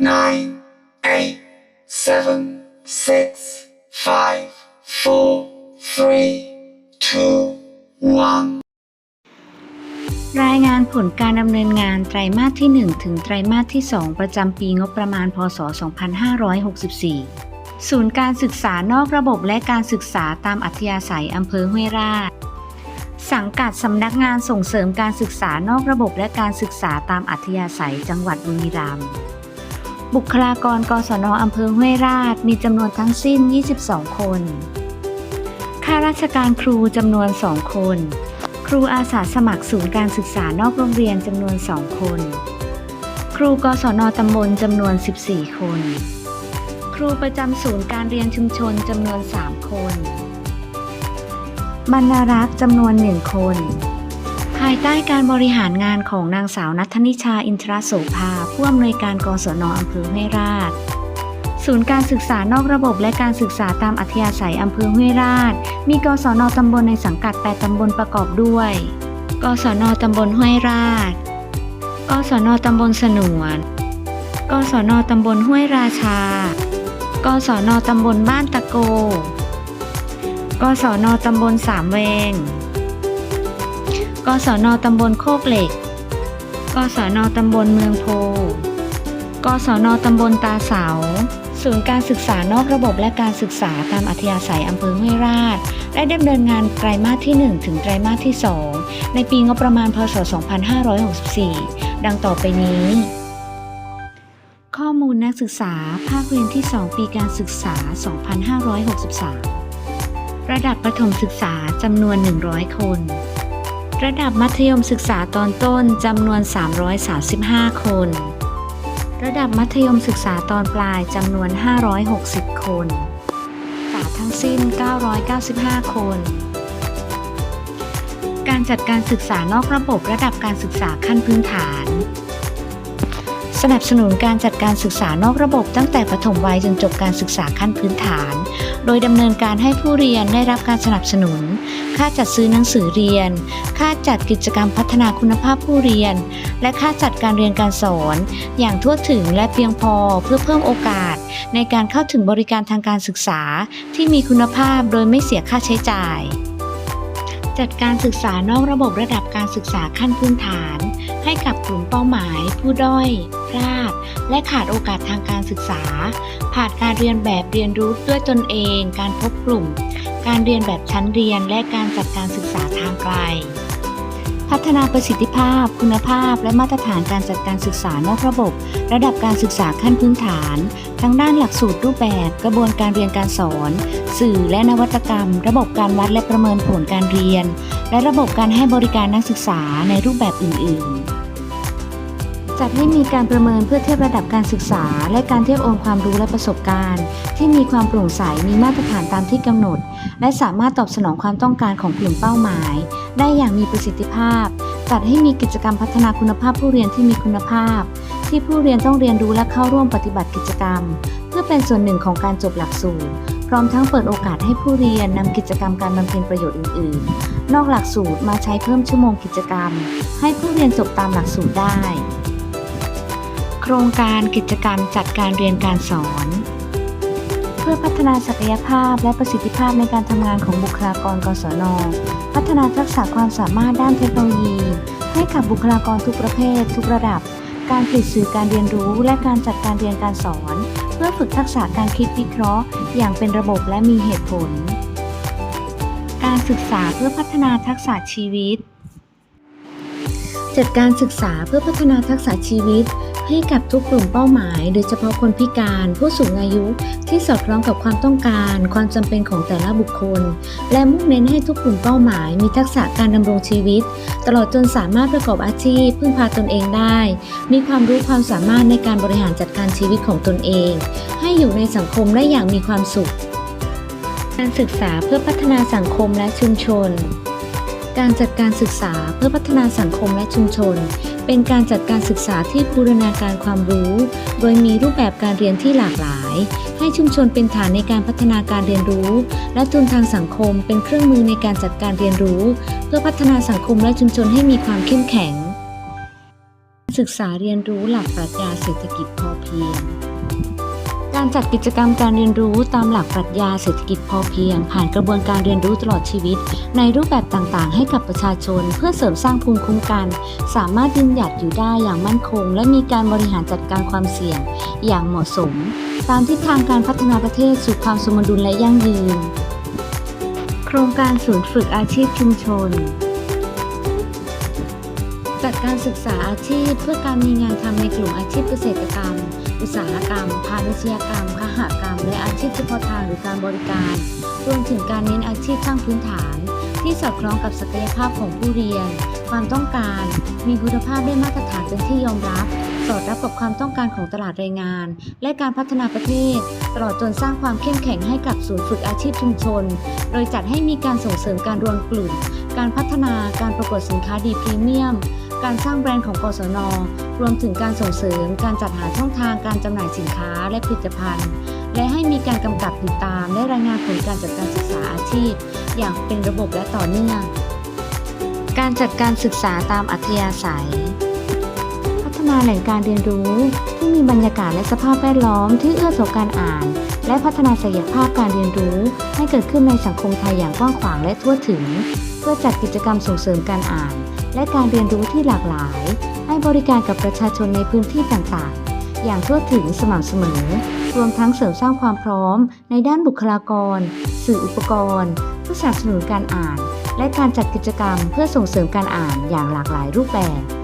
nine, eight, seven, six, five, four, three, two, one. รายงานผลการดำเนินงานไตรมาสที่ 1 ถึงไตรมาสที่ 2 ประจำปีงบประมาณ พศ 2564 ศูนย์การศึกษานอกระบบและการศึกษาตามอัธยาศัยอำเภอห้วยราชสังกัดสำนักงานส่งเสริมการศึกษานอกระบบและการศึกษาตามอัธยาศัยจังหวัดบุรีรัมย์ บุคลากรกศนอำเภอห้วยราชมีจำนวนทั้งสิ้น 22 คน ข้าราชการครูจำนวน 2 คน ครูอาสาสมัครศูนย์การศึกษานอกโรงเรียนจำนวน 2 คน ครูกศนตำบลจำนวน 14 คน ครูประจำศูนย์การเรียนชุมชนจำนวน 3 คน บรรณารักษ์จำนวน 1 คน ภายใต้การบริหารงานของนางสาวนัทนิชาอินทรโสภาผู้อำนวยการกศนอำเภอห้วยราช ศูนย์การศึกษานอกระบบและการศึกษาตามอัธยาศัยอำเภอห้วยราช มีกศนตำบลในสังกัด 8 ตำบลประกอบด้วย กศนตำบลห้วยราช กศนตำบลสนวน กศนตำบลห้วยราชา กศนตำบลบ้านตะโก กศนตำบลสามเวง กศนตำบลโคกเหล็ก กศนตำบลเมืองโพ กศนตำบลตาเสา ศูนย์การศึกษานอกระบบและการศึกษาตามอัธยาศัยอำเภอห้วยราช ได้ดำเนินงานไตรมาสที่ 1 ถึงไตรมาสที่ 2 ในปีงบประมาณพศ 2564 ดังต่อไปนี้ ข้อมูลนักศึกษา ภาคเรียนที่ 2 ปีการศึกษา 2563 ระดับประถมศึกษาจำนวน 100 คน ระดับมัธยมศึกษาตอนต้นจำนวน 335 คน ระดับมัธยมศึกษาตอนปลายจำนวน 560 คนสาทั้งสิ้น 995 คน การจัดการศึกษานอกระบบระดับการศึกษาขั้นพื้นฐาน สนับสนุนการจัดการศึกษานอกระบบตั้งแต่ประถมวัยจนจบการศึกษาขั้นพื้นฐาน โดยดำเนินการให้ผู้เรียนได้รับการสนับสนุน ค่าจัดซื้อหนังสือเรียน ค่าจัดกิจกรรมพัฒนาคุณภาพผู้เรียน และค่าจัดการเรียนการสอน อย่างทั่วถึงและเพียงพอเพื่อเพิ่มโอกาส ในการเข้าถึงบริการทางการศึกษา ที่มีคุณภาพโดยไม่เสียค่าใช้จ่าย จัดการศึกษานอกระบบระดับการศึกษาขั้นพื้นฐาน ให้กับกลุ่มเป้าหมายผู้ด้อย พลาด และขาดโอกาสทางการศึกษา ผ่านการเรียนแบบเรียนรู้ด้วยตนเอง การพบกลุ่ม การเรียนแบบชั้นเรียน และการจัดการศึกษาทางไกล พัฒนาประสิทธิภาพ คุณภาพ และมาตรฐานการจัดการศึกษานอกระบบ ระดับการศึกษาขั้นพื้นฐาน ทั้งด้านหลักสูตรรูปแบบ กระบวนการเรียนการสอน สื่อและนวัตกรรม ระบบการวัดและประเมินผลการเรียน และระบบการให้บริการนักศึกษาในรูปแบบอื่น ๆ จัดให้มีการประเมินเพื่อเทียบระดับการศึกษา และการเทียบองค์ความรู้และประสบการณ์ ที่มีความโปร่งใสมีมาตรฐานตามที่กำหนด และสามารถตอบสนองความต้องการของกลุ่มเป้าหมาย ได้อย่างมีประสิทธิภาพ จัดให้มีกิจกรรมพัฒนาคุณภาพผู้เรียนที่มีคุณภาพ ที่ผู้เรียนต้องเรียนรู้และเข้าร่วมปฏิบัติกิจกรรม เพื่อเป็นส่วนหนึ่งของการจบหลักสูตรพร้อมทั้งเปิดโอกาสให้ผู้เรียนนำกิจกรรมการบำเพ็ญประโยชน์อื่น ๆ นอกหลักสูตรมาใช้เพิ่มชั่วโมงกิจกรรม ให้ผู้เรียนจบตามหลักสูตรได้ ครงการกิจกรรมจัดการเรียนการสอน เพื่อพัฒนาศักยภาพและประสิทธิภาพในการทำงานของบุคลากรกศน พัฒนาทักษะความสามารถด้านเทคโนโลยี ให้กับบุคลากรทุกประเภท ทุกระดับ การผลิตสื่อการเรียนรู้และการจัดการเรียนการสอน เพื่อฝึกทักษะการคิดวิเคราะห์ อย่างเป็นระบบและมีเหตุผล การศึกษาเพื่อพัฒนาทักษะชีวิต จัดการศึกษาเพื่อพัฒนาทักษะชีวิต ให้กับทุกกลุ่มเป้าหมาย โดยเฉพาะคนพิการ ผู้สูงอายุที่สอดคล้องกับความต้องการ ความจำเป็นของแต่ละบุคคล และมุ่งเน้นให้ทุกกลุ่มเป้าหมาย มีทักษะการดำรงชีวิต ตลอดจนสามารถประกอบอาชีพ พึ่งพาตนเองได้ มีความรู้ความสามารถในการบริหารจัดการชีวิตของตนเอง ให้อยู่ในสังคมได้อย่างมีความสุข การศึกษาเพื่อพัฒนาสังคมและชุมชนการจัดการศึกษาเพื่อพัฒนาสังคมและชุมชน เป็นการจัดการศึกษาที่บูรณาการความรู้ โดยมีรูปแบบการเรียนที่หลากหลาย ให้ชุมชนเป็นฐานในการพัฒนาการเรียนรู้ และทุนทางสังคมเป็นเครื่องมือในการจัดการเรียนรู้ เพื่อพัฒนาสังคมและชุมชนให้มีความเข้มแข็ง ศึกษาเรียนรู้หลักปรัชญาเศรษฐกิจพอเพียง การจัดกิจกรรมการเรียนรู้ตามหลักปรัชญาเศรษฐกิจพอเพียง ผ่านกระบวนการเรียนรู้ตลอดชีวิต ในรูปแบบต่างๆ ให้กับประชาชน เพื่อเสริมสร้างภูมิคุ้มกัน สามารถยืนหยัดอยู่ได้อย่างมั่นคง และมีการบริหารจัดการความเสี่ยง อย่างเหมาะสม ตามทิศทางการพัฒนาประเทศสู่ความสมดุลและยั่งยืน โครงการศูนย์ฝึกอาชีพชุมชนจัดการศึกษาอาชีพเพื่อการมีงานทำในกลุ่มอาชีพเกษตรกรรม อุตสาหกรรม พาณิชยกรรมคหกรรม และอาชีพเฉพาะทางหรือการบริการ รวมถึงการเน้นอาชีพสร้างพื้นฐาน ที่สอดคล้องกับศักยภาพของผู้เรียน ความต้องการ มีคุณภาพได้มาตรฐานเป็นที่ยอมรับ สอดรับกับความต้องการของตลาดแรงงาน และการพัฒนาประเทศ ตลอดจนสร้างความเข้มแข็งให้กับศูนย์ฝึกอาชีพชุมชน โดยจัดให้มีการส่งเสริมการรวมกลุ่ม การพัฒนาการประกวดสินค้าดีพรีเมียม การสร้างแบรนด์ของกศน รวมถึงการส่งเสริมการจัดหาช่องทางการจำหน่ายสินค้าและผลิตภัณฑ์ และให้มีการกำกับติดตามและรายงานผลการจัดการศึกษาอาชีพ อย่างเป็นระบบและต่อเนื่อง การจัดการศึกษาตามอัธยาศัย พัฒนาแหล่งการเรียนรู้ที่มีบรรยากาศและสภาพแวดล้อมที่เอื้อต่อการอ่าน และพัฒนาศักยภาพการเรียนรู้ ให้เกิดขึ้นในสังคมไทยอย่างกว้างขวางและทั่วถึง เพื่อจัดกิจกรรมส่งเสริมการอ่าน และการเรียนรู้ที่หลากหลาย ให้บริการกับประชาชนในพื้นที่ต่างๆ อย่างทั่วถึงสม่ำเสมอ รวมทั้งเสริมสร้างความพร้อม ในด้านบุคลากร สื่ออุปกรณ์เพื่อสนับสนุนการอ่าน และการจัดกิจกรรมเพื่อส่งเสริมการอ่านอย่างหลากหลายรูปแบบ